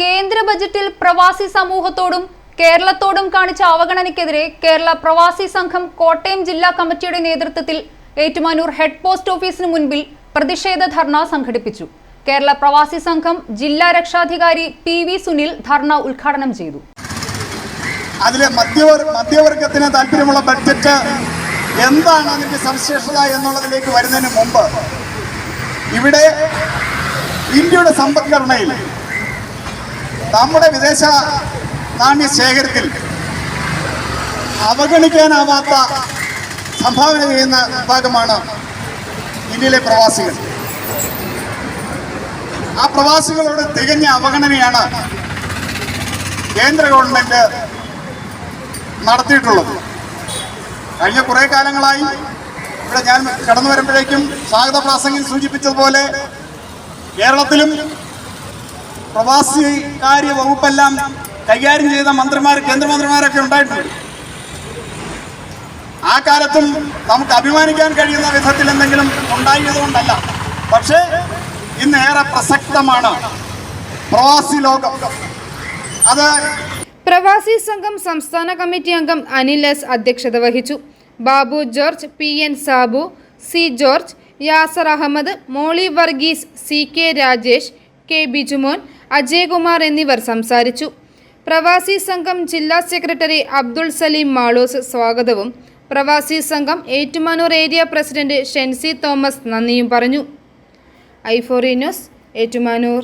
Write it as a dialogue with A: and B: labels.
A: കേന്ദ്ര ബജറ്റിൽ പ്രവാസി സമൂഹത്തോടും കേരളത്തോടും കാണിച്ച അവഗണനയ്ക്കെതിരെ കേരള പ്രവാസി സംഘം കോട്ടയം ജില്ലാ കമ്മിറ്റിയുടെ നേതൃത്വത്തിൽ ഏറ്റുമാനൂർ ഹെഡ് പോസ്റ്റ് ഓഫീസിന് മുൻപിൽ പ്രതിഷേധ ധർണ സംഘടിപ്പിച്ചു. കേരള പ്രവാസി സംഘം ജില്ലാ രക്ഷാധികാരി പി വി സുനിൽ ധർണ ഉദ്ഘാടനം ചെയ്തു.
B: അതിലെ മധ്യവർ മധ്യവർഗത്തിന് താല്പര്യമുള്ള ബഡ്ജറ്റ് എന്താണ് അതിന്റെ സവിശേഷത എന്നുള്ളതിലേക്ക് വരുന്നതിന് മുമ്പ് ഇവിടെ ഇന്ത്യയുടെ സമ്പദ്ഘടനയിൽ നമ്മുടെ വിദേശ നാണ്യ ശേഖരത്തിൽ അവഗണിക്കാനാവാത്ത സംഭാവന ചെയ്യുന്ന വിഭാഗമാണ് ഇന്ത്യയിലെ പ്രവാസികൾ. ആ പ്രവാസികളോട് തികഞ്ഞ അവഗണനയാണ് കേന്ദ്ര ഗവൺമെന്റ് നടത്തിയിട്ടുള്ളത്. കഴിഞ്ഞ കുറേ കാലങ്ങളായി ഇവിടെ ഞാൻ കടന്നു വരുമ്പോഴേക്കും സ്വാഗത പ്രാസംഗം സൂചിപ്പിച്ചതുപോലെ കേരളത്തിലും പ്രവാസികാര്യ വകുപ്പെല്ലാം കൈകാര്യം ചെയ്ത മന്ത്രിമാർ കേന്ദ്രമന്ത്രിമാരൊക്കെ ഉണ്ടായിട്ടുണ്ട്. ആ കാലത്തും നമുക്ക് അഭിമാനിക്കാൻ കഴിയുന്ന വിധത്തിൽ എന്തെങ്കിലും ഉണ്ടായതുകൊണ്ടല്ല പക്ഷേ ഇന്ന് ഏറെ പ്രസക്തമാണ് പ്രവാസി ലോകം. അത്
C: പ്രവാസി സംഘം സംസ്ഥാന കമ്മിറ്റി അംഗം അനിൽ എസ് അധ്യക്ഷത വഹിച്ചു. Babu George P N Sabu C George Yasar Ahammed Molly Varghese C K Rajesh K. Bijumon Ajayakumar എന്നിവർ സംസാരിച്ചു. പ്രവാസി സംഘം ജില്ലാ സെക്രട്ടറി അബ്ദുൾ സലീം മാളൂസ് സ്വാഗതവും. പ്രവാസി സംഘം Ettumanoor area president Shency Thomas നന്ദിയും പറഞ്ഞു. ഐഫോറി ന്യൂസ് ഏറ്റുമാനൂർ.